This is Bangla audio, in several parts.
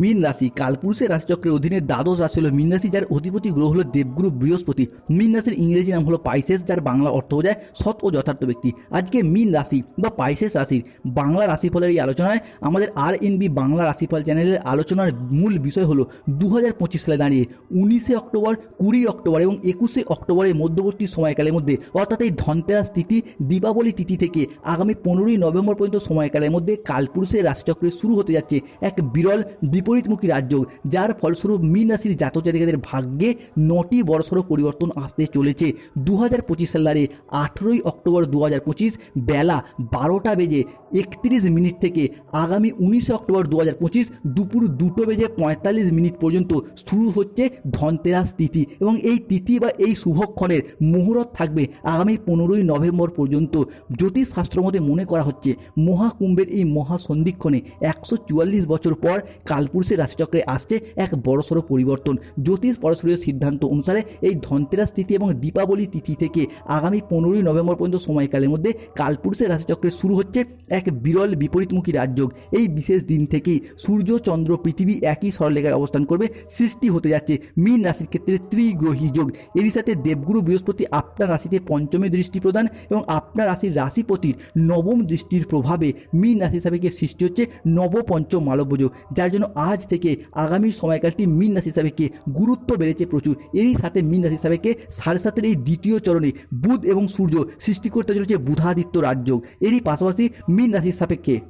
মীন রাশি, কালপুরুষের রাশিচক্রের অধীনে দ্বাদশ রাশি হলো মীন রাশি, যার অধিপতি গ্রহ হলো দেবগুরু বৃহস্পতি। মীন রাশির ইংরেজি নাম হলো পাইসেস, যার বাংলা অর্থ বোঝায় সৎ ও যথার্থ ব্যক্তি। আজকে মীন রাশি বা পাইসেস রাশির বাংলা রাশিফলের এই আলোচনায় আমাদের আর এন বি বাংলা রাশিফল চ্যানেলের আলোচনার মূল বিষয় হলো দু হাজার পঁচিশ সালে দাঁড়িয়ে উনিশে অক্টোবর কুড়ি অক্টোবর এবং একুশে অক্টোবরের মধ্যবর্তী সময়কালের মধ্যে, অর্থাৎ এই ধনতেরাস তিথি, দীপাবলি তিথি থেকে আগামী পনেরোই নভেম্বর পর্যন্ত সময়কালের মধ্যে কালপুরুষের রাশিচক্রে শুরু হতে যাচ্ছে এক বিরল বিপরীতমুখী রাজযোগ যার ফলস্বরূপ মীন রাশির জাতক জাতিকাদের ভাগ্যে নটি বড়সড় পরিবর্তন আসতে চলেছে। দু হাজার পঁচিশ সালের আঠেরোই অক্টোবর দু হাজার পঁচিশ বেলা বারোটা বেজে একত্রিশ মিনিট থেকে আগামী উনিশে অক্টোবর দু হাজার পঁচিশ দুপুর দুটো বেজে পঁয়তাল্লিশ মিনিট পর্যন্ত শুরু হচ্ছে ধনতেরাস তিথি এবং এই তিথি বা এই শুভক্ষণের মুহূর্ত থাকবে আগামী পনেরোই নভেম্বর পর্যন্ত। জ্যোতিষ শাস্ত্র মতে মনে করা হচ্ছে, মহাকুম্ভের এই মহাসন্ধিক্ষণে একশো চুয়াল্লিশ বছর পর কালপুরুষের রাশিচক্রে আসছে এক বড়সড় পরিবর্তন। জ্যোতিষ পরস্পরের সিদ্ধান্ত অনুসারে এই ধনতেরাস তিথি এবং দীপাবলি তিথি থেকে আগামী পনেরোই নভেম্বর পর্যন্ত সময়কালের মধ্যে কালপুরুষের রাশিচক্রে শুরু হচ্ছে এক বিরল বিপরীতমুখী রাজযোগ এই বিশেষ দিন থেকেই সূর্য, চন্দ্র, পৃথিবী একই সরলেখায় অবস্থান করবে। সৃষ্টি হতে যাচ্ছে মীন রাশির ক্ষেত্রে ত্রিগ্রহী যোগ। এরই সাথে দেবগুরু বৃহস্পতি আপনার রাশিতে পঞ্চমী দৃষ্টি প্রদান এবং আপনার রাশির রাশিপতির নবম দৃষ্টির প্রভাবে মীন রাশি সাপেক্ষে সৃষ্টি হচ্ছে নবপঞ্চম মালব্য যোগ। যার জন্য আজ থেকে আগামী সময়কালটি মিন রাশি সাবেককে গুরুত্ব বেড়েছে প্রচুর। এরই সাথে মিন রাশি সাপেক্ষে সাড়ে সাতের এই দ্বিতীয় চরণে বুধ এবং সূর্য সৃষ্টি করতে চলেছে বুধাদিত্য রাজযোগ। এরই পাশাপাশি মিন রাশির সাপেক্ষে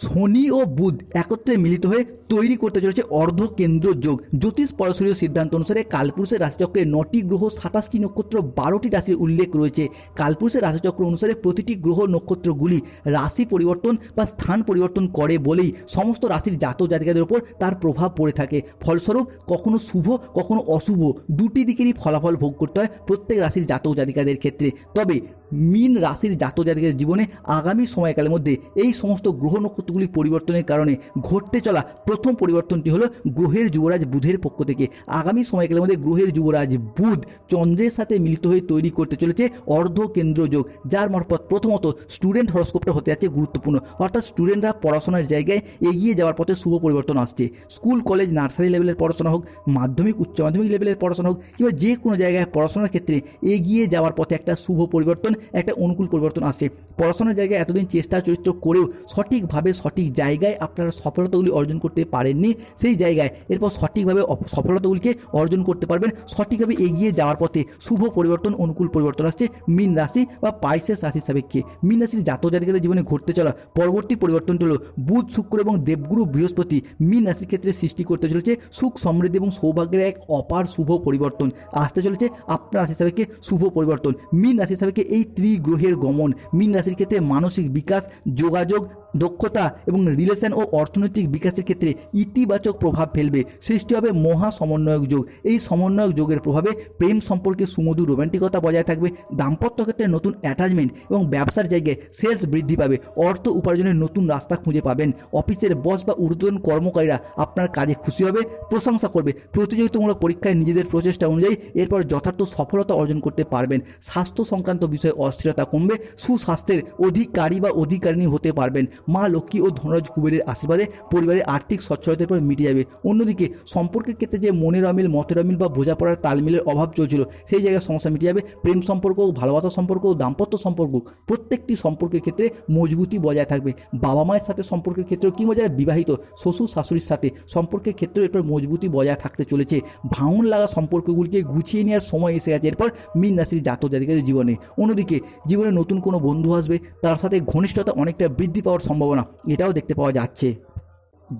শনি ও বুধ একত্রে মিলিত হয়ে তৈরি করতে চলেছে অর্ধ কেন্দ্র যোগ। জ্যোতিষ পরশরীয় সিদ্ধান্ত অনুসারে কালপুরুষের রাশিচক্রে নটি গ্রহ সাতাশটি নক্ষত্র, বারোটি রাশির উল্লেখ রয়েছে। কালপুরুষের রাশিচক্র অনুসারে প্রতিটি গ্রহ নক্ষত্রগুলি রাশি পরিবর্তন বা স্থান পরিবর্তন করে বলেই সমস্ত রাশির জাতক জাতিকাদের উপর তার প্রভাব পড়ে থাকে। ফলস্বরূপ, কখনো শুভ, কখনো অশুভ, দুটি দিকেরই ফলাফল ভোগ করতে হয় প্রত্যেক রাশির জাতক জাতিকাদের ক্ষেত্রে। তবে মীন রাশির জাতক জাতিকাদের জীবনে আগামী সময়কালের মধ্যে এই সমস্ত গ্রহ নক্ষত্রগুলি পরিবর্তনের কারণে ঘটতে চলা প্রথম পরিবর্তনটি হলো গ্রহের যুবরাজ বুধের পক্ষ থেকে। আগামী সময়কালের মধ্যে গ্রহের যুবরাজ বুধ চন্দ্রের সাথে মিলিত হয়ে তৈরি করতে চলেছে অর্ধ কেন্দ্র যোগ, যার মারফত প্রথমত স্টুডেন্ট হরস্কোপটা হতে যাচ্ছে গুরুত্বপূর্ণ। অর্থাৎ স্টুডেন্টরা পড়াশোনার জায়গায় এগিয়ে যাওয়ার পথে শুভ পরিবর্তন আসছে। স্কুল, কলেজ, নার্সারি লেভেলের পড়াশোনা হোক, মাধ্যমিক, উচ্চ মাধ্যমিক লেভেলের পড়াশোনা হোক, কিংবা যে কোনো জায়গায় পড়াশোনার ক্ষেত্রে এগিয়ে যাওয়ার পথে একটা শুভ পরিবর্তন একটা অনুকূল পরিবর্তন আসছে। পড়াশোনার জায়গায় এতদিন চেষ্টা, চরিত্র করেও সঠিকভাবে সঠিক জায়গায় আপনারা সফলতাগুলি অর্জন করতে পারেননি, সেই জায়গায় এরপর সঠিকভাবে সফলতাগুলিকে অর্জন করতে পারবেন, সঠিকভাবে এগিয়ে যাওয়ার পথে শুভ পরিবর্তন, অনুকূল পরিবর্তন আসছে। মীন রাশি বা পাইসেস রাশির সাপেক্ষে। মীন রাশির জাতক জাতিকাদের জীবনে ঘটতে চলা পরবর্তী পরিবর্তনটি হলো বুধ, শুক্র এবং দেবগুরু বৃহস্পতি। মীন রাশির ক্ষেত্রে সৃষ্টি করতে চলেছে সুখ সমৃদ্ধি এবং সৌভাগ্যের এক অপার শুভ পরিবর্তন। আসতে চলেছে আপনার রাশি সাপেক্ষে শুভ পরিবর্তন। মীন রাশি সাপেক্ষে এই ত্রিগ্রহের গমন। মীন রাশির ক্ষেত্রে মানসিক বিকাশ যোগাযোগ দক্ষতা এবং রিলেশন ও অর্থনৈতিক বিকাশের ক্ষেত্রে ইতিবাচক প্রভাব ফেলবে। সৃষ্টি হবে মহা সমন্বয়ক যোগ। এই সমন্বয়ক যোগের প্রভাবে প্রেম সম্পর্কে সুমধুর রোমান্টিকতা বজায় থাকবে। দাম্পত্য ক্ষেত্রে নতুন অ্যাটাচমেন্ট এবং ব্যবসার জায়গায় সেলস বৃদ্ধি পাবে। অর্থ উপার্জনের নতুন রাস্তা খুঁজে পাবেন। অফিসের বস বা ঊর্ধ্বতন কর্মকারীরা আপনার কাজে খুশি হবে, প্রশংসা করবে। প্রতিযোগিতামূলক পরীক্ষায় নিজেদের প্রচেষ্টা অনুযায়ী এরপর যথার্থ সফলতা অর্জন করতে পারবেন। স্বাস্থ্য সংক্রান্ত বিষয়ে অস্থিরতা কমবে। সুস্বাস্থ্যের অধিকারী বা অধিকারিণী হতে পারবেন। মা লক্ষ্মী ও ধনরাজ কুবেরের আশীর্বাদে পরিবারের আর্থিক সচ্ছলতার পর মিটে যাবে। অন্যদিকে সম্পর্কের ক্ষেত্রে যে মনের অমিল, মতের অমিল বা বোঝাপড়ার তালমিলের অভাব চলছিল, সেই জায়গায় সমস্যা মিটে যাবে। প্রেম সম্পর্ক, ভালোবাসা সম্পর্ক, দাম্পত্য সম্পর্ক প্রত্যেকটি সম্পর্কের ক্ষেত্রে মজবুতি বজায় থাকবে। বাবা মায়ের সাথে সম্পর্কের ক্ষেত্রেও কিংবা যারা বিবাহিত, শ্বশুর শাশুড়ির সাথে সম্পর্কের ক্ষেত্রেও এরপর মজবুতি বজায় থাকতে চলেছে। ভাঙন লাগা সম্পর্কগুলিকে গুছিয়ে নেওয়ার সময় এসে গেছে এরপর মীন রাশির জাতক জাতিকাদের জীবনে। অন্যদিকে জীবনে নতুন কোনো বন্ধু আসবে, তার সাথে ঘনিষ্ঠতা অনেকটা বৃদ্ধি পাওয়ার সম্ভাবনা এটাও দেখতে পাওয়া যাচ্ছে।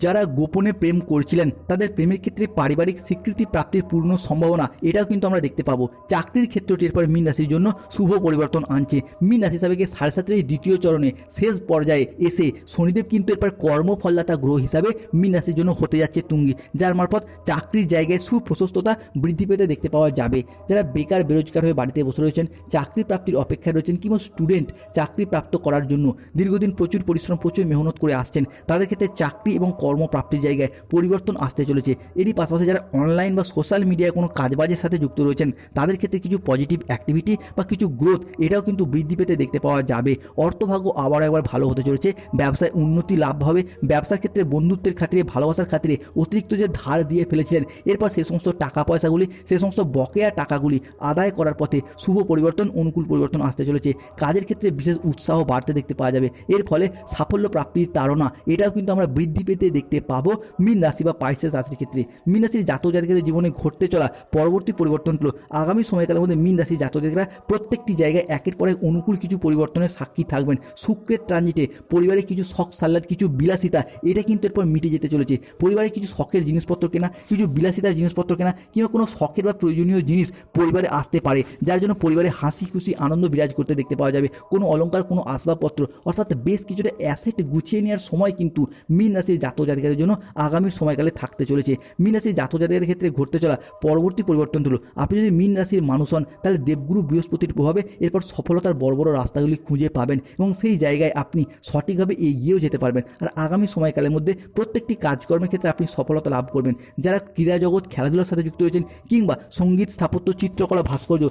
যারা গোপনে প্রেম করছিলেন, তাদের প্রেমের ক্ষেত্রে পারিবারিক স্বীকৃতি প্রাপ্তির পূর্ণ সম্ভাবনা, এটাও কিন্তু আমরা দেখতে পাবো। চাকরির ক্ষেত্রটি এরপর মীন রাশির জন্য শুভ পরিবর্তন আনছে। মীন রাশি হিসাবে সাড়ে সাতের দ্বিতীয় চরণে শেষ পর্যায়ে এসে শনিদেব কিন্তু এরপর কর্মফলদাতা গ্রহ হিসাবে মীন রাশির জন্য হতে যাচ্ছে তুঙ্গি, যার মারফত চাকরির জায়গায় সুপ্রশস্ততা বৃদ্ধি পেতে দেখতে পাওয়া যাবে। যারা বেকার, বেরোজগার হয়ে বাড়িতে বসে রয়েছেন, চাকরি প্রাপ্তির অপেক্ষায় রয়েছেন কিংবা স্টুডেন্ট চাকরি প্রাপ্ত করার জন্য, দীর্ঘদিন প্রচুর পরিশ্রম, প্রচুর মেহনত করে আসছেন, তাদের ক্ষেত্রে চাকরি এবং কর্মপ্রাপ্তির জায়গায় পরিবর্তন আসতে চলেছে। এরই পাশাপাশি যারা অনলাইন বা সোশ্যাল মিডিয়ায় কোনো কাজবাজের সাথে যুক্ত রয়েছেন, তাদের ক্ষেত্রে কিছু পজিটিভ অ্যাক্টিভিটি বা কিছু গ্রোথ এটাও কিন্তু বৃদ্ধি পেতে দেখতে পাওয়া যাবে। অর্থভাগ্য আবার একবার ভালো হতে চলেছে। ব্যবসায় উন্নতি লাভ হবে। ব্যবসার ক্ষেত্রে বন্ধুত্বের খাতিরে, ভালোবাসার খাতিরে অতিরিক্ত যে ধার দিয়ে ফেলেছিলেন, এরপর সে সমস্ত টাকা পয়সাগুলি সে সমস্ত বকেয়া টাকাগুলি আদায় করার পথে শুভ পরিবর্তন, অনুকূল পরিবর্তন আসতে চলেছে। কাজের ক্ষেত্রে বিশেষ উৎসাহ বাড়তে দেখতে পাওয়া যাবে। এর ফলে সাফল্য প্রাপ্তির তাড়না এটাও কিন্তু আমরা বৃদ্ধি পেতে দেখতে পাবো। মীন রাশি বা পাইসেস রাশির ক্ষেত্রে। মীন রাশির জাতক জাতিকাদের জীবনে ঘটতে চলা পরবর্তী পরিবর্তনগুলো আগামী সময়কালের মধ্যে মীন রাশির জাতক জাতিকারা প্রত্যেকটি জায়গায় একের পর এক অনুকূল কিছু পরিবর্তনের সাক্ষী থাকবেন। শুক্রের ট্রানজিটে পরিবারে কিছু শখ সাল্লাদ কিছু বিলাসিতা, এটা কিন্তু এরপর মিটে যেতে চলেছে। পরিবারে কিছু শখের জিনিসপত্র কেনা, কিছু বিলাসিতার জিনিসপত্র কেনা, কিংবা কোনো শখের বা প্রয়োজনীয় জিনিস পরিবারে আসতে পারে, যার জন্য পরিবারে হাসি খুশি, আনন্দ বিরাজ করতে দেখতে পাওয়া যাবে। কোনো অলংকার, কোনো আসবাবপত্র, অর্থাৎ বেশ কিছুটা অ্যাসেট গুছিয়ে নেওয়ার সময় কিন্তু মীন রাশির জাতিকাদের জন্য আগামী সময়কালে থাকতে চলেছে। মীন রাশির জাতক জাতিকাদের ক্ষেত্রে ঘটতে চলা পরবর্তী পরিবর্তন হলো আপনি যদি মীন রাশির মানুষ হন, তাহলে দেবগুরু বৃহস্পতির প্রভাবে এরপর সফলতার বড় বড় রাস্তাগুলি খুঁজে পাবেন এবং সেই জায়গায় আপনি সঠিকভাবে এগিয়েও যেতে পারবেন। আর আগামী সময়কালের মধ্যে প্রত্যেকটি কাজকর্মের ক্ষেত্রে আপনি সফলতা লাভ করবেন। যারা ক্রীড়া জগৎ খেলাধুলার সাথে যুক্ত রয়েছেন কিংবা সংগীত, স্থাপত্য, চিত্রকলা, ভাস্কর্য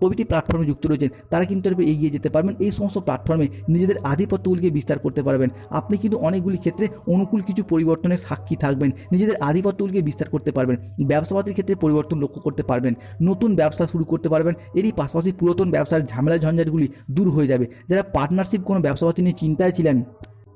প্রভৃতি প্ল্যাটফর্মে যুক্ত রয়েছেন, তারা কিন্তু এরপর এগিয়ে যেতে পারবেন। এই সমস্ত প্ল্যাটফর্মে নিজেদের আধিপত্যগুলিকে বিস্তার করতে পারবেন। আপনি কিন্তু অনেকগুলি ক্ষেত্রে অনুকূল কিছু পরিবর্তনের সাক্ষী থাকবেন। নিজেদের আধিপত্যগুলিকে বিস্তার করতে পারবেন। ব্যবসাপাতির ক্ষেত্রে পরিবর্তন লক্ষ্য করতে পারবেন। নতুন ব্যবসা শুরু করতে পারবেন। এরই পাশাপাশি পুরাতন ব্যবসার ঝামেলা ঝঞ্ঝাটগুলি দূর হয়ে যাবে। যারা পার্টনারশিপ কোনো ব্যবসাপাতি নিয়ে চিন্তায় ছিলেন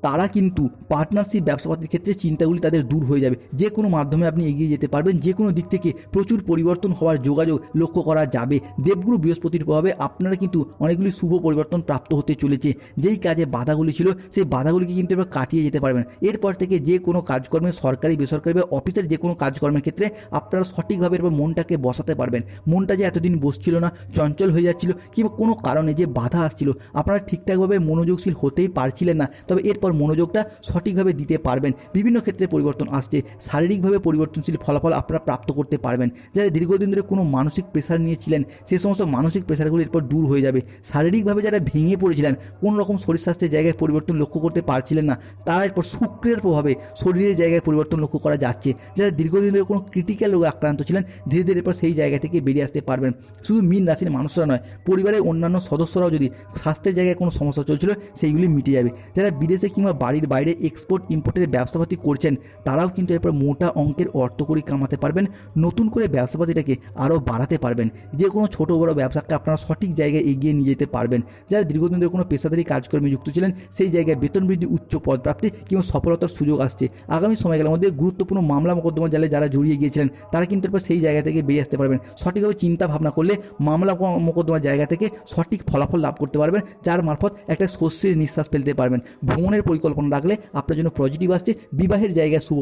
তারা কিন্তু পার্টনারশিপ ব্যবসাপাতির ক্ষেত্রে চিন্তাগুলি তাদের দূর হয়ে যাবে। যে কোনো মাধ্যমে আপনি এগিয়ে যেতে পারবেন, যে কোনো দিক থেকে প্রচুর পরিবর্তন হওয়ার যোগাযোগ লক্ষ্য করা যাবে। দেবগুরু বৃহস্পতির প্রভাবে আপনারা কিন্তু অনেকগুলি শুভ পরিবর্তন প্রাপ্ত হতে চলেছে। যেই কাজে বাধাগুলি ছিল, সেই বাধাগুলিকে কিন্তু এবার কাটিয়ে যেতে পারবেন। এরপর থেকে যে কোনো কাজকর্মে, সরকারি, বেসরকারি বা অফিসের যে কোনো কাজকর্মের ক্ষেত্রে আপনারা সঠিকভাবে এবার মনটাকে বসাতে পারবেন। মনটা যে এতদিন বসছিল না, চঞ্চল হয়ে যাচ্ছিল, কিংবা কোনো কারণে যে বাধা আসছিল, আপনারা ঠিকঠাকভাবে মনোযোগশীল হতেই পারছিলেন না। তবে এরপর মনোযোগটা সঠিকভাবে দিতে পারবেন। বিভিন্ন ক্ষেত্রে পরিবর্তন আসছে। শারীরিকভাবে পরিবর্তনশীল ফলাফল আপনারা প্রাপ্ত করতে পারবেন। যারা দীর্ঘদিন ধরে কোনো মানসিক প্রেশার নিয়েছিলেন, সে সমস্ত মানসিক প্রেশারগুলি এরপর দূর হয়ে যাবে। শারীরিকভাবে যারা ভেঙে পড়েছিলেন, কোনো রকম শরীর স্বাস্থ্যের জায়গায় পরিবর্তন লক্ষ্য করতে পারছিলেন না, তারা এরপর শুক্রের প্রভাবে শরীরের জায়গায় পরিবর্তন লক্ষ্য করা যাচ্ছে। যারা দীর্ঘদিন ধরে কোনো ক্রিটিক্যাল রোগে আক্রান্ত ছিলেন, ধীরে ধীরে এরপর সেই জায়গা থেকে বেরিয়ে আসতে পারবেন। শুধু মীন রাশির মানুষরা নয়, পরিবারের অন্যান্য সদস্যরাও যদি স্বাস্থ্যের জায়গায় কোনো সমস্যা চলছিল, সেইগুলি মিটে যাবে। যারা বিদেশে কিংবা বাড়ির বাইরে এক্সপোর্ট ইম্পোর্টের ব্যবসাপাতি করছেন, তারাও কিন্তু এরপর মোটা অঙ্কের অর্থকরী কামাতে পারবেন, নতুন করে ব্যবসাপাতিটাকে আরও বাড়াতে পারবেন। যে কোনো ছোট বড় ব্যবসাকে আপনারা সঠিক জায়গায় এগিয়ে নিয়ে যেতে পারবেন। যারা দীর্ঘদিন ধরে কোনো পেশাদারি কাজকর্মে যুক্ত ছিলেন, সেই জায়গায় বেতন বৃদ্ধি, উচ্চ পদপ্রাপ্তি কিংবা সফলতার সুযোগ আসছে। আগামী সময়কালের মধ্যে গুরুত্বপূর্ণ মামলা মোকদ্দমা জালে যারা জড়িয়ে গিয়েছিলেন, তারা কিন্তু এরপর সেই জায়গা থেকে বেরিয়ে আসতে পারবেন। সঠিকভাবে চিন্তা ভাবনা করলে মামলা মোকদ্দমার জায়গা থেকে সঠিক ফলাফল লাভ করতে পারবেন, যার মারফত একটা স্বস্তির নিঃশ্বাস ফেলতে পারবেন। ভ্রমণের পরিকল্পনা রাখলে আপনার জন্য পজিটিভ আসছে। বিবাহের জায়গায় শুভ